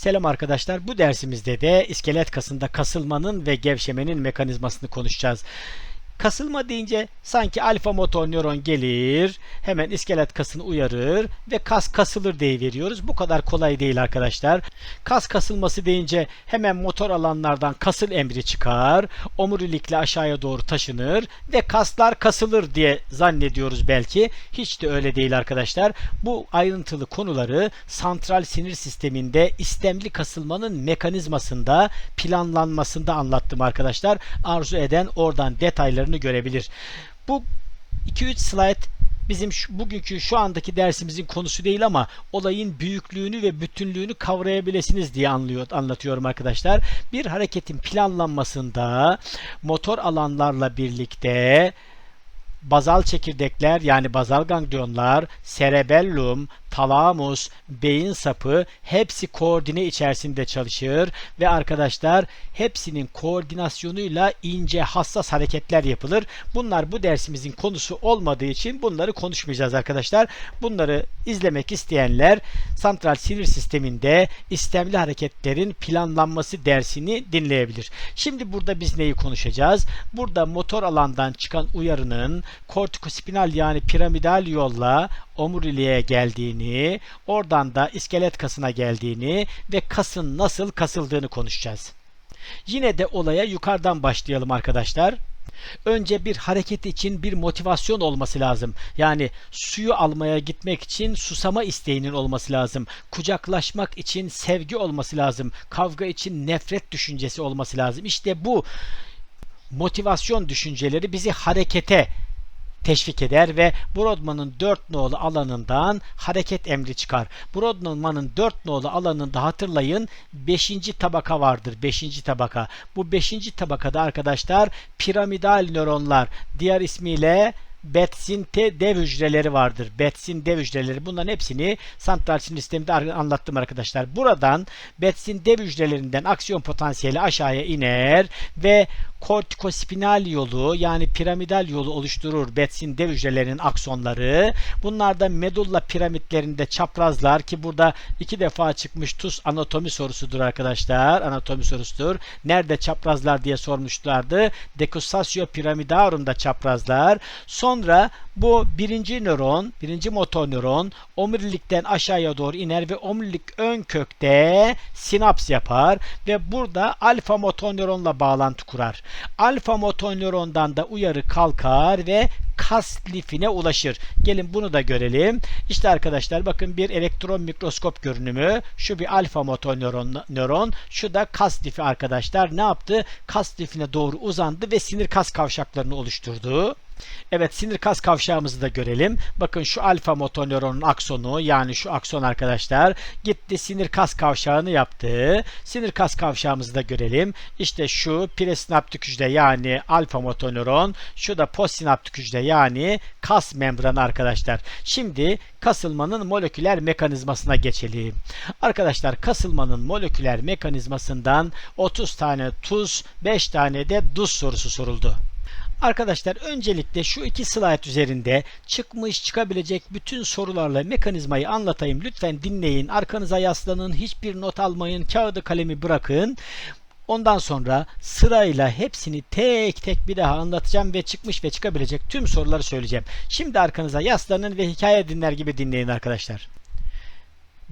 Selam arkadaşlar. Bu dersimizde de iskelet kasında kasılmanın ve gevşemenin mekanizmasını konuşacağız. Kasılma deyince sanki alfa motor nöron gelir, hemen iskelet kasını uyarır ve kas kasılır diye veriyoruz. Bu kadar kolay değil arkadaşlar. Kas kasılması deyince hemen motor alanlardan kasıl emri çıkar, omurilikle aşağıya doğru taşınır ve kaslar kasılır diye zannediyoruz belki. Hiç de öyle değil arkadaşlar. Bu ayrıntılı konuları santral sinir sisteminde istemli kasılmanın mekanizmasında, planlanmasında anlattım arkadaşlar. Arzu eden oradan detaylarını görebilir. Bu 2-3 slide bizim şu, bugünkü şu andaki dersimizin konusu değil ama olayın büyüklüğünü ve bütünlüğünü kavrayabilirsiniz diye anlıyor, anlatıyorum arkadaşlar. Bir hareketin planlanmasında motor alanlarla birlikte bazal çekirdekler yani bazal ganglionlar, cerebellum, talamus, beyin sapı hepsi koordine içerisinde çalışır ve arkadaşlar hepsinin koordinasyonuyla ince hassas hareketler yapılır. Bunlar bu dersimizin konusu olmadığı için bunları konuşmayacağız arkadaşlar. Bunları izlemek isteyenler santral sinir sisteminde istemli hareketlerin planlanması dersini dinleyebilir. Şimdi burada biz neyi konuşacağız? Burada motor alandan çıkan uyarının kortikospinal yani piramidal yolla omuriliğe geldiğini, oradan da iskelet kasına geldiğini ve kasın nasıl kasıldığını konuşacağız. Yine de olaya yukarıdan başlayalım arkadaşlar. Önce bir hareket için bir motivasyon olması lazım. Yani suyu almaya gitmek için susama isteğinin olması lazım. Kucaklaşmak için sevgi olması lazım. Kavga için nefret düşüncesi olması lazım. İşte bu motivasyon düşünceleri bizi harekete teşvik eder ve Brodmann'ın 4 nolu alanından hareket emri çıkar. Brodmann'ın 4 nolu alanında hatırlayın 5. tabaka vardır. 5. tabaka. Bu 5. tabakada arkadaşlar piramidal nöronlar diğer ismiyle Betsin T dev hücreleri vardır. Betsin dev hücreleri. Bunların hepsini santral sinir sisteminde anlattım arkadaşlar. Buradan Betsin dev hücrelerinden aksiyon potansiyeli aşağıya iner ve kortikospinal yolu yani piramidal yolu oluşturur Betsin dev hücrelerinin aksonları. Bunlar da medulla piramitlerinde çaprazlar ki burada iki defa çıkmış TUS anatomi sorusudur arkadaşlar. Anatomi sorusudur. Nerede çaprazlar diye sormuşlardı. Decussatio piramidarum'da çaprazlar. Sonra bu birinci nöron, birinci motor nöron omurilikten aşağıya doğru iner ve omurilik ön kökte sinaps yapar ve burada alfa motor nöronla bağlantı kurar. Alfa motor nörondan da uyarı kalkar ve kas lifine ulaşır. Gelin bunu da görelim. İşte arkadaşlar bakın bir elektron mikroskop görünümü. Şu bir alfa motor nöron, nöron. Şu da kas lifi arkadaşlar. Ne yaptı? Kas lifine doğru uzandı ve sinir kas kavşaklarını oluşturdu. Evet sinir kas kavşağımızı da görelim. Bakın şu alfa motor nöronun aksonu yani şu akson arkadaşlar gitti sinir kas kavşağını yaptı. Sinir kas kavşağımızı da görelim. İşte şu presinaptik hücre yani alfa motor nöron. Şu da postsinaptik hücre yani kas membranı arkadaşlar. Şimdi kasılmanın moleküler mekanizmasına geçelim. Arkadaşlar kasılmanın moleküler mekanizmasından 30 tane tuz, 5 tane de duz sorusu soruldu. Arkadaşlar öncelikle şu iki slide üzerinde çıkmış çıkabilecek bütün sorularla mekanizmayı anlatayım. Lütfen dinleyin. Arkanıza yaslanın. Hiçbir not almayın. Kağıdı kalemi bırakın. Ondan sonra sırayla hepsini tek tek bir daha anlatacağım ve çıkmış ve çıkabilecek tüm soruları söyleyeceğim. Şimdi arkanıza yaslanın ve hikaye dinler gibi dinleyin arkadaşlar.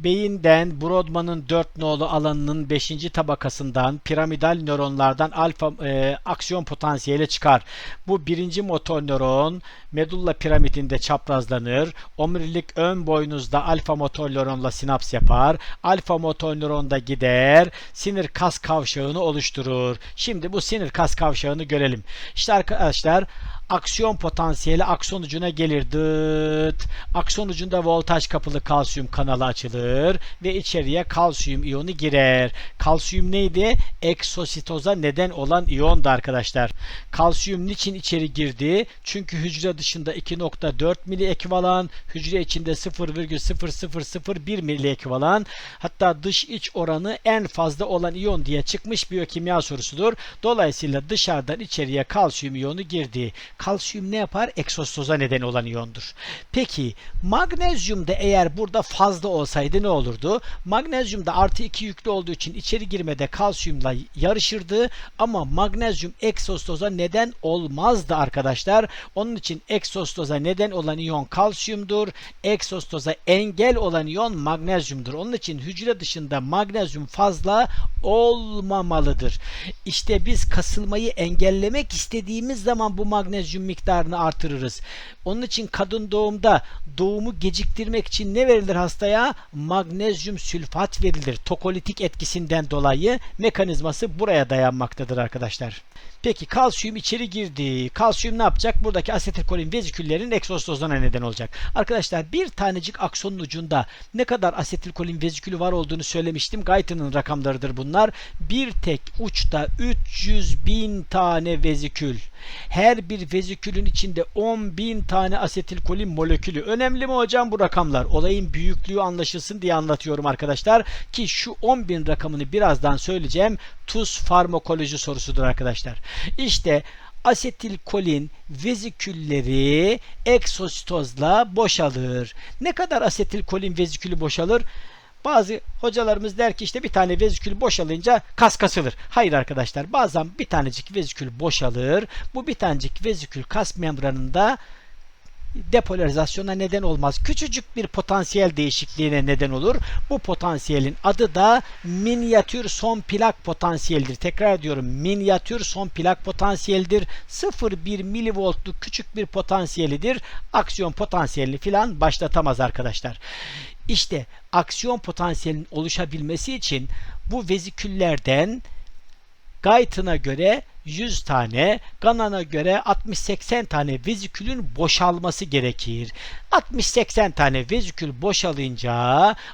Beyinden Brodmann'ın 4 nolu alanının 5. tabakasından piramidal nöronlardan alfa e, aksiyon potansiyeli çıkar. Bu birinci motor nöron medulla piramidinde çaprazlanır. Omurilik ön boynuzda alfa motor nöronla sinaps yapar. Alfa motor nöronda gider. Sinir kas kavşağını oluşturur. Şimdi bu sinir kas kavşağını görelim. İşte arkadaşlar aksiyon potansiyeli akson ucuna gelir. Dıt. Akson ucunda voltaj kapılı kalsiyum kanalı açılır ve içeriye kalsiyum iyonu girer. Kalsiyum neydi? Eksositoza neden olan iyondu arkadaşlar. Kalsiyum niçin içeri girdi? Çünkü hücre dışında 2.4 mili ekvivalan, hücre içinde 0,0001 mili ekvivalan, hatta dış iç oranı en fazla olan iyon diye çıkmış biyokimya sorusudur. Dolayısıyla dışarıdan içeriye kalsiyum iyonu girdi. Kalsiyum ne yapar? Eksositoza neden olan iyondur. Peki magnezyum da eğer burada fazla olsaydı ne olurdu? Magnezyumda artı 2 yüklü olduğu için içeri girmede kalsiyumla yarışırdı ama magnezyum egzostoza neden olmazdı arkadaşlar. Onun için egzostoza neden olan iyon kalsiyumdur. Egzostoza engel olan iyon magnezyumdur. Onun için hücre dışında magnezyum fazla olmamalıdır. İşte biz kasılmayı engellemek istediğimiz zaman bu magnezyum miktarını artırırız. Onun için kadın doğumda doğumu geciktirmek için ne verilir hastaya? Magnezyum sülfat verilir. Tokolitik etkisinden dolayı mekanizması buraya dayanmaktadır arkadaşlar. Peki kalsiyum içeri girdi. Kalsiyum ne yapacak? Buradaki asetilkolin veziküllerin egzostozuna neden olacak. Arkadaşlar bir tanecik aksonun ucunda ne kadar asetilkolin vezikülü var olduğunu söylemiştim. Guyton'ın rakamlarıdır bunlar. Bir tek uçta 300 bin tane vezikül. Her bir vezikülün içinde 10 bin tane asetilkolin molekülü. Önemli mi hocam bu rakamlar? Olayın büyüklüğü anlaşılsın diye anlatıyorum arkadaşlar. Ki şu 10 bin rakamını birazdan söyleyeceğim. Tuz farmakoloji sorusudur arkadaşlar. İşte asetilkolin vezikülleri eksositozla boşalır. Ne kadar asetilkolin vezikülü boşalır? Bazı hocalarımız der ki işte bir tane vezikül boşalınca kas kasılır. Hayır arkadaşlar bazen bir tanecik vezikül boşalır. Bu bir tanecik vezikül kas membranında depolarizasyona neden olmaz. Küçücük bir potansiyel değişikliğine neden olur. Bu potansiyelin adı da minyatür son plak potansiyeldir. Tekrar diyorum minyatür son plak potansiyeldir. 0,1 milivoltluk küçük bir potansiyelidir. Aksiyon potansiyelini filan başlatamaz arkadaşlar. İşte aksiyon potansiyelinin oluşabilmesi için bu veziküllerden Guyton'a göre 100 tane, Ganan'a göre 60-80 tane vezikülün boşalması gerekir. 60-80 tane vezikül boşalınca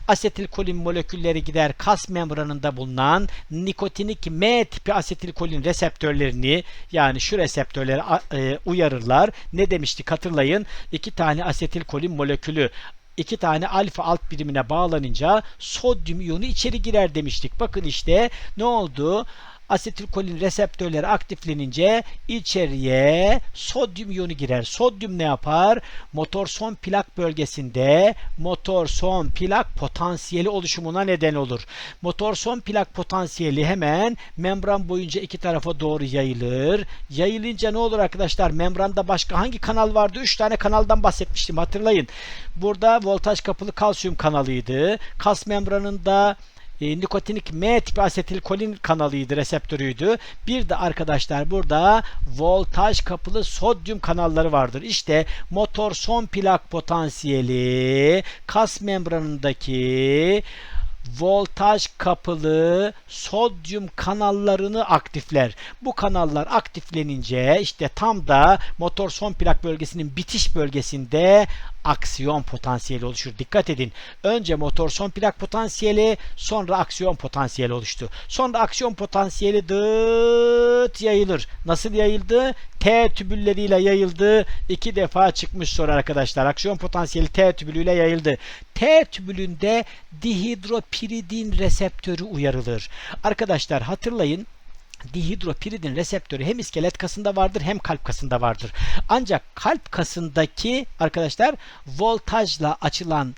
asetilkolin molekülleri gider kas membranında bulunan nikotinik M tipi asetilkolin reseptörlerini yani şu reseptörleri e, uyarırlar. Ne demiştik hatırlayın. iki tane asetilkolin molekülü iki tane alfa alt birimine bağlanınca sodyum iyonu içeri girer demiştik. Bakın işte ne oldu? Asetilkolin reseptörleri aktiflenince içeriye sodyum iyonu girer. Sodyum ne yapar? Motor son plak bölgesinde motor son plak potansiyeli oluşumuna neden olur. Motor son plak potansiyeli hemen membran boyunca iki tarafa doğru yayılır. Yayılınca ne olur arkadaşlar? Membranda başka hangi kanal vardı? Üç tane kanaldan bahsetmiştim hatırlayın. Burada voltaj kapılı kalsiyum kanalıydı. Kas membranında e, nikotinik M tipi asetilkolin kanalıydı, reseptörüydü. Bir de arkadaşlar burada voltaj kapılı sodyum kanalları vardır. İşte motor son plak potansiyeli kas membranındaki voltaj kapılı sodyum kanallarını aktifler. Bu kanallar aktiflenince işte tam da motor son plak bölgesinin bitiş bölgesinde aksiyon potansiyeli oluşur. Dikkat edin. Önce motor son plak potansiyeli sonra aksiyon potansiyeli oluştu. Sonra aksiyon potansiyeli dıt yayılır. Nasıl yayıldı? T tübülleriyle yayıldı. İki defa çıkmış soru arkadaşlar. Aksiyon potansiyeli T tübülüyle yayıldı. T tübülünde dihidropiridin reseptörü uyarılır. Arkadaşlar hatırlayın dihidropiridin reseptörü hem iskelet kasında vardır hem kalp kasında vardır. Ancak kalp kasındaki arkadaşlar voltajla açılan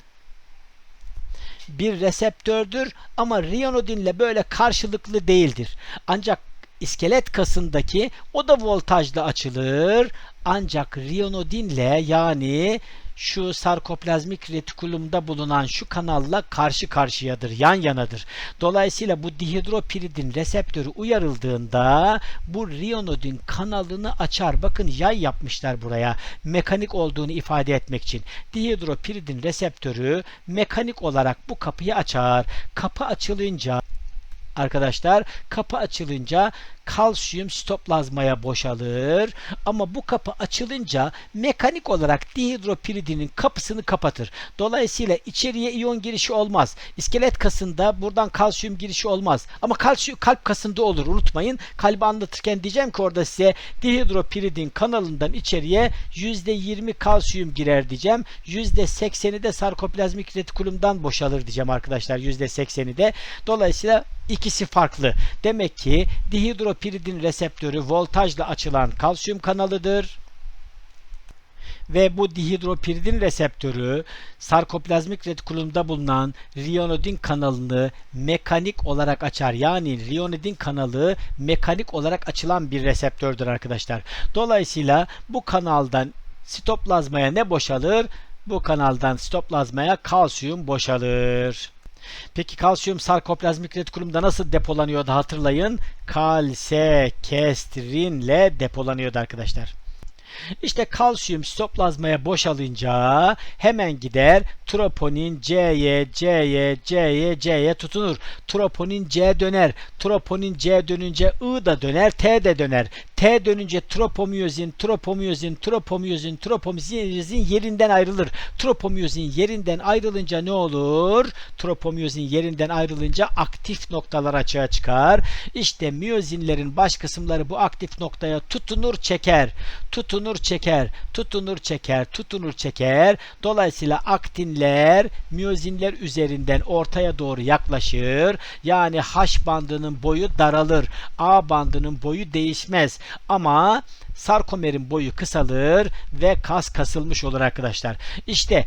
bir reseptördür ama riyonodinle böyle karşılıklı değildir. Ancak iskelet kasındaki o da voltajla açılır ancak riyonodinle yani şu sarkoplazmik retikulumda bulunan şu kanalla karşı karşıyadır, yan yanadır. Dolayısıyla bu dihidropiridin reseptörü uyarıldığında bu riyonodin kanalını açar. Bakın yay yapmışlar buraya. Mekanik olduğunu ifade etmek için. Dihidropiridin reseptörü mekanik olarak bu kapıyı açar. Kapı açılınca arkadaşlar kapı açılınca kalsiyum sitoplazmaya boşalır. Ama bu kapı açılınca mekanik olarak dihidropiridinin kapısını kapatır. Dolayısıyla içeriye iyon girişi olmaz. İskelet kasında buradan kalsiyum girişi olmaz. Ama kalsiyum kalp kasında olur. Unutmayın. Kalbi anlatırken diyeceğim ki orada size dihidropiridin kanalından içeriye %20 kalsiyum girer diyeceğim. %80'i de sarkoplazmik retikulumdan boşalır diyeceğim arkadaşlar. %80'i de. Dolayısıyla ikisi farklı. Demek ki dihidropiridin reseptörü voltajla açılan kalsiyum kanalıdır. ve bu dihidropiridin reseptörü sarkoplazmik retikulumda bulunan riyonodin kanalını mekanik olarak açar. Yani riyonodin kanalı mekanik olarak açılan bir reseptördür arkadaşlar. Dolayısıyla bu kanaldan sitoplazmaya ne boşalır? Bu kanaldan sitoplazmaya kalsiyum boşalır. Peki kalsiyum sarkoplazmik retikulumda nasıl depolanıyordu hatırlayın. Kalsekestrinle depolanıyordu arkadaşlar. İşte kalsiyum sitoplazmaya boşalınca hemen gider troponin C'ye, C'ye, C'ye, C'ye tutunur. Troponin C döner. Troponin C dönünce I da döner, T de döner. T dönünce tropomiyozin, tropomiyozin, tropomiyozin, tropomiyozin yerinden ayrılır. Tropomiyozin yerinden ayrılınca ne olur? Tropomiyozin yerinden ayrılınca aktif noktalar açığa çıkar. İşte miyozinlerin baş kısımları bu aktif noktaya tutunur, çeker. Tutunur, çeker. Tutunur, çeker. Tutunur, çeker. Dolayısıyla aktinler miyozinler üzerinden ortaya doğru yaklaşır. Yani H bandının boyu daralır. A bandının boyu değişmez. Ama sarkomerin boyu kısalır ve kas kasılmış olur arkadaşlar. İşte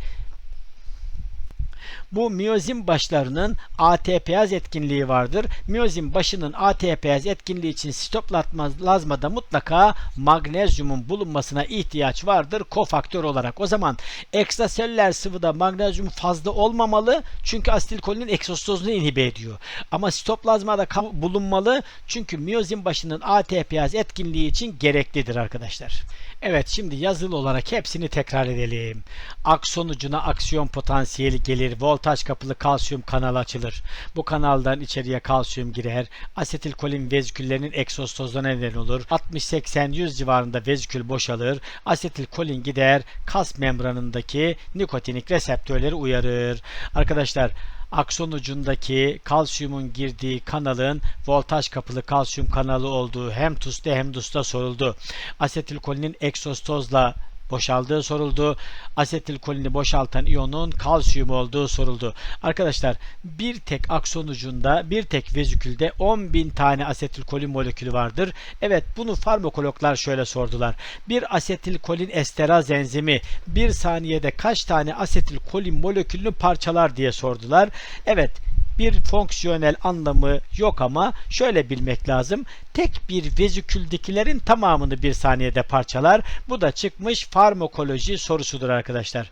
bu miyozin başlarının ATPaz etkinliği vardır. Miyozin başının ATPaz etkinliği için sitoplazmada mutlaka magnezyumun bulunmasına ihtiyaç vardır kofaktör olarak. O zaman ekstraselüler sıvıda magnezyum fazla olmamalı çünkü asetilkolinin egzostozunu inhibe ediyor. Ama sitoplazmada bulunmalı çünkü miyozin başının ATPaz etkinliği için gereklidir arkadaşlar. Evet şimdi yazılı olarak hepsini tekrar edelim. Akson ucuna aksiyon potansiyeli gelir. Voltaj kapılı kalsiyum kanalı açılır. Bu kanaldan içeriye kalsiyum girer. Asetilkolin veziküllerinin egzostozuna neden olur. 60-80-100 civarında vezikül boşalır. Asetilkolin gider. Kas membranındaki nikotinik reseptörleri uyarır. Arkadaşlar akson ucundaki kalsiyumun girdiği kanalın voltaj kapılı kalsiyum kanalı olduğu hem TUS'ta hem DUS'ta soruldu. Asetilkolinin eksostozla boşaldığı soruldu. Asetilkolini boşaltan iyonun kalsiyum olduğu soruldu. Arkadaşlar bir tek akson ucunda bir tek vezikülde 10.000 tane asetilkolin molekülü vardır. Evet bunu farmakologlar şöyle sordular. Bir asetilkolin esteraz enzimi bir saniyede kaç tane asetilkolin molekülünü parçalar diye sordular. Evet bir fonksiyonel anlamı yok ama şöyle bilmek lazım. Tek bir veziküldekilerin tamamını bir saniyede parçalar. Bu da çıkmış farmakoloji sorusudur arkadaşlar.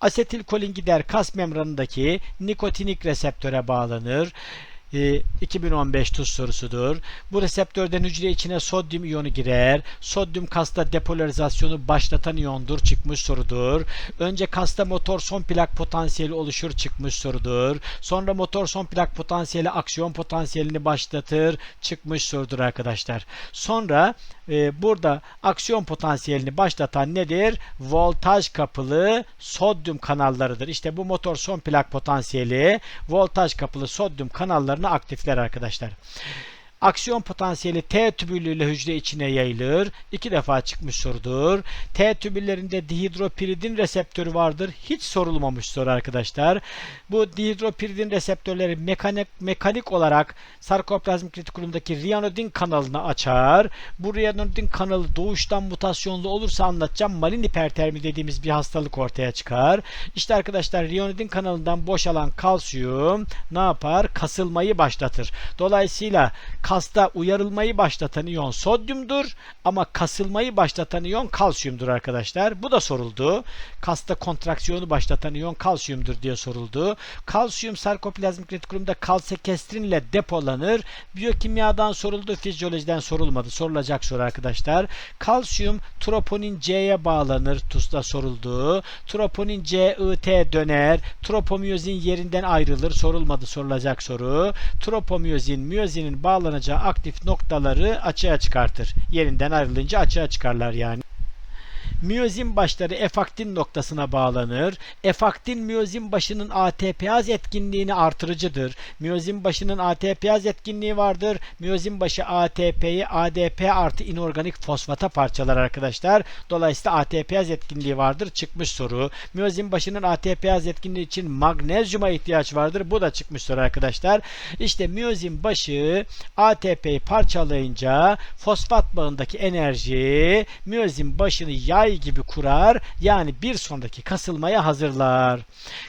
Asetilkolin gider kas membranındaki nikotinik reseptöre bağlanır. 2015 tuz sorusudur. Bu reseptörden hücre içine sodyum iyonu girer. Sodyum kasta depolarizasyonu başlatan iyondur çıkmış sorudur. Önce kasta motor son plak potansiyeli oluşur çıkmış sorudur. Sonra motor son plak potansiyeli aksiyon potansiyelini başlatır çıkmış sorudur arkadaşlar. Sonra e, burada aksiyon potansiyelini başlatan nedir? Voltaj kapılı sodyum kanallarıdır. İşte bu motor son plak potansiyeli voltaj kapılı sodyum kanallarını aktifler arkadaşlar. Aksiyon potansiyeli T tübülüyle hücre içine yayılır. İki defa çıkmış sorudur. T tübüllerinde dihidropiridin reseptörü vardır. Hiç sorulmamış soru arkadaşlar. Bu dihidropiridin reseptörleri mekanik, mekanik olarak sarkoplazmik retikulumdaki riyanodin kanalını açar. Bu riyanodin kanalı doğuştan mutasyonlu olursa anlatacağım. Malin hipertermi dediğimiz bir hastalık ortaya çıkar. İşte arkadaşlar riyanodin kanalından boşalan kalsiyum ne yapar? Kasılmayı başlatır. Dolayısıyla kasta uyarılmayı başlatan iyon sodyumdur ama kasılmayı başlatan iyon kalsiyumdur arkadaşlar. Bu da soruldu. Kasta kontraksiyonu başlatan iyon kalsiyumdur diye soruldu. Kalsiyum sarkoplazmik retikulumda kalsekestrin ile depolanır. Biyokimyadan soruldu, fizyolojiden sorulmadı. Sorulacak soru arkadaşlar. Kalsiyum troponin C'ye bağlanır. TUS'ta soruldu. Troponin C, I, T döner. Tropomiyozin yerinden ayrılır. Sorulmadı. Sorulacak soru. Tropomiyozin, miyozinin bağlanacağı aktif noktaları açığa çıkartır. Yerinden ayrılınca açığa çıkarlar yani. Miyozin başları efaktin noktasına bağlanır. Efaktin miyozin başının ATPaz etkinliğini artırıcıdır. Miyozin başının ATPaz etkinliği vardır. Miyozin başı ATP'yi ADP artı inorganik fosfata parçalar arkadaşlar. Dolayısıyla ATPaz etkinliği vardır. Çıkmış soru. Miyozin başının ATPaz etkinliği için magnezyuma ihtiyaç vardır. Bu da çıkmış soru arkadaşlar. İşte miyozin başı ATP'yi parçalayınca fosfat bağındaki enerji miyozin başını yay yay gibi kurar. Yani bir sonraki kasılmaya hazırlar.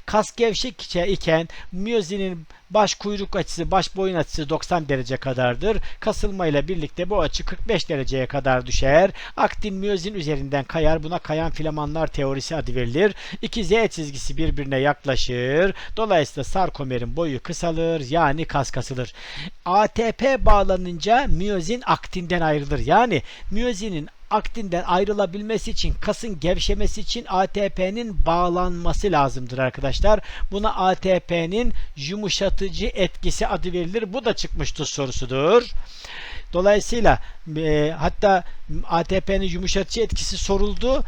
Kas gevşek iken miyozinin baş kuyruk açısı, baş boyun açısı 90 derece kadardır. Kasılma ile birlikte bu açı 45 dereceye kadar düşer. Aktin miyozin üzerinden kayar. Buna kayan filamanlar teorisi adı verilir. İki Z çizgisi birbirine yaklaşır. Dolayısıyla sarkomerin boyu kısalır. Yani kas kasılır. ATP bağlanınca miyozin aktinden ayrılır. Yani miyozinin aktinden ayrılabilmesi için kasın gevşemesi için ATP'nin bağlanması lazımdır arkadaşlar. Buna ATP'nin yumuşatıcı etkisi adı verilir. Bu da çıkmış tuz sorusudur. Dolayısıyla e, hatta ATP'nin yumuşatıcı etkisi soruldu.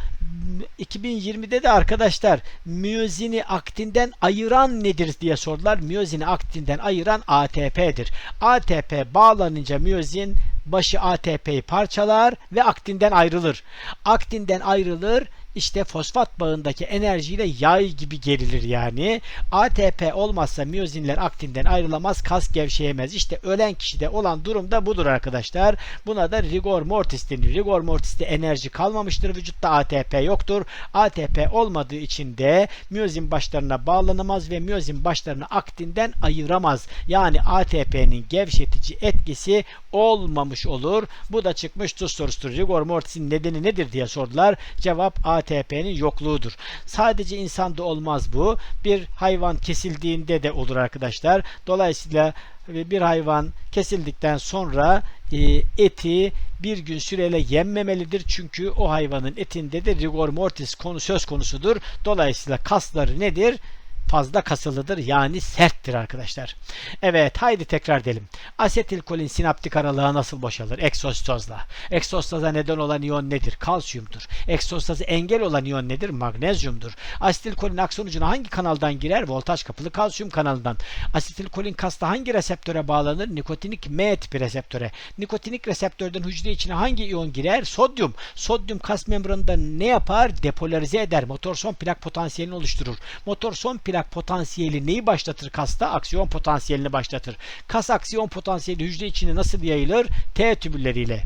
2020'de de arkadaşlar miyozini aktinden ayıran nedir diye sordular. Miyozini aktinden ayıran ATP'dir. ATP bağlanınca miyozin başı ATP'yi parçalar ve aktinden ayrılır. Aktinden ayrılır işte fosfat bağındaki enerjiyle yay gibi gerilir yani. ATP olmazsa miyozinler aktinden ayrılamaz, kas gevşeyemez. İşte ölen kişide olan durum da budur arkadaşlar. Buna da rigor mortis denir. Rigor mortis'te enerji kalmamıştır. Vücutta ATP yoktur. ATP olmadığı için de miyozin başlarına bağlanamaz ve miyozin başlarını aktinden ayıramaz. Yani ATP'nin gevşetici etkisi olmamış olur. Bu da çıkmış tuz sorusudur. Rigor mortis'in nedeni nedir diye sordular. Cevap ATP'nin yokluğudur. Sadece insanda olmaz bu. Bir hayvan kesildiğinde de olur arkadaşlar. Dolayısıyla bir hayvan kesildikten sonra e, eti bir gün süreyle yenmemelidir. Çünkü o hayvanın etinde de rigor mortis konu söz konusudur. Dolayısıyla kasları nedir? Fazla kasılıdır yani serttir arkadaşlar. Evet haydi tekrar edelim. Asetilkolin sinaptik aralığa nasıl boşalır? Eksostozla. Eksostoza neden olan iyon nedir? Kalsiyumdur. Eksostoza engel olan iyon nedir? Magnezyumdur. Asetilkolin akson ucuna hangi kanaldan girer? Voltaj kapılı kalsiyum kanalından. Asetilkolin kasta hangi reseptöre bağlanır? Nikotinik M tipi reseptöre. Nikotinik reseptörden hücre içine hangi iyon girer? Sodyum. Sodyum kas membranında ne yapar? Depolarize eder. Motor son plak potansiyelini oluşturur. Motor son plak plak potansiyeli neyi başlatır kasta? Aksiyon potansiyelini başlatır. Kas aksiyon potansiyeli hücre içinde nasıl yayılır? T tübülleriyle.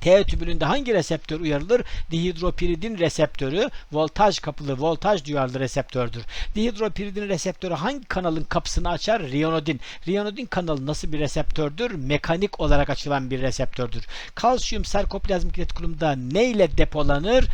T tübülünde hangi reseptör uyarılır? Dihidropiridin reseptörü voltaj kapılı, voltaj duyarlı reseptördür. Dihidropiridin reseptörü hangi kanalın kapısını açar? Riyonodin. Riyonodin kanalı nasıl bir reseptördür? Mekanik olarak açılan bir reseptördür. Kalsiyum sarkoplazmik retikulumda ne ile depolanır?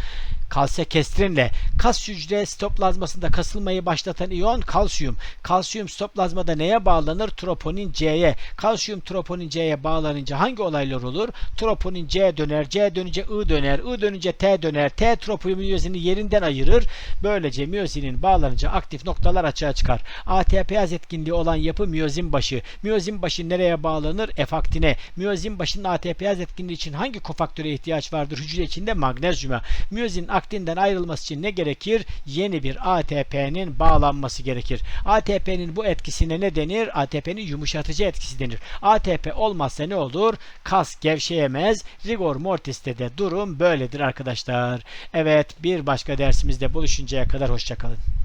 Kalsekestrinle kas hücre sitoplazmasında kasılmayı başlatan iyon kalsiyum. Kalsiyum sitoplazmada neye bağlanır? Troponin C'ye. Kalsiyum troponin C'ye bağlanınca hangi olaylar olur? Troponin C döner, C dönünce I döner, I dönünce T döner, T tropomiyozini yerinden ayırır. Böylece miyozinin bağlanınca aktif noktalar açığa çıkar. ATPaz etkinliği olan yapı miyozin başı. Miyozin başı nereye bağlanır? Efaktine. Miyozin başının ATPaz etkinliği için hangi kofaktöre ihtiyaç vardır? Hücre içinde magnezyuma. Miyozin aktinden ayrılması için ne gerekir? Yeni bir ATP'nin bağlanması gerekir. ATP'nin bu etkisine ne denir? ATP'nin yumuşatıcı etkisi denir. ATP olmazsa ne olur? Kas gevşeyemez. Rigor mortis'te de durum böyledir arkadaşlar. Evet bir başka dersimizde buluşuncaya kadar hoşçakalın.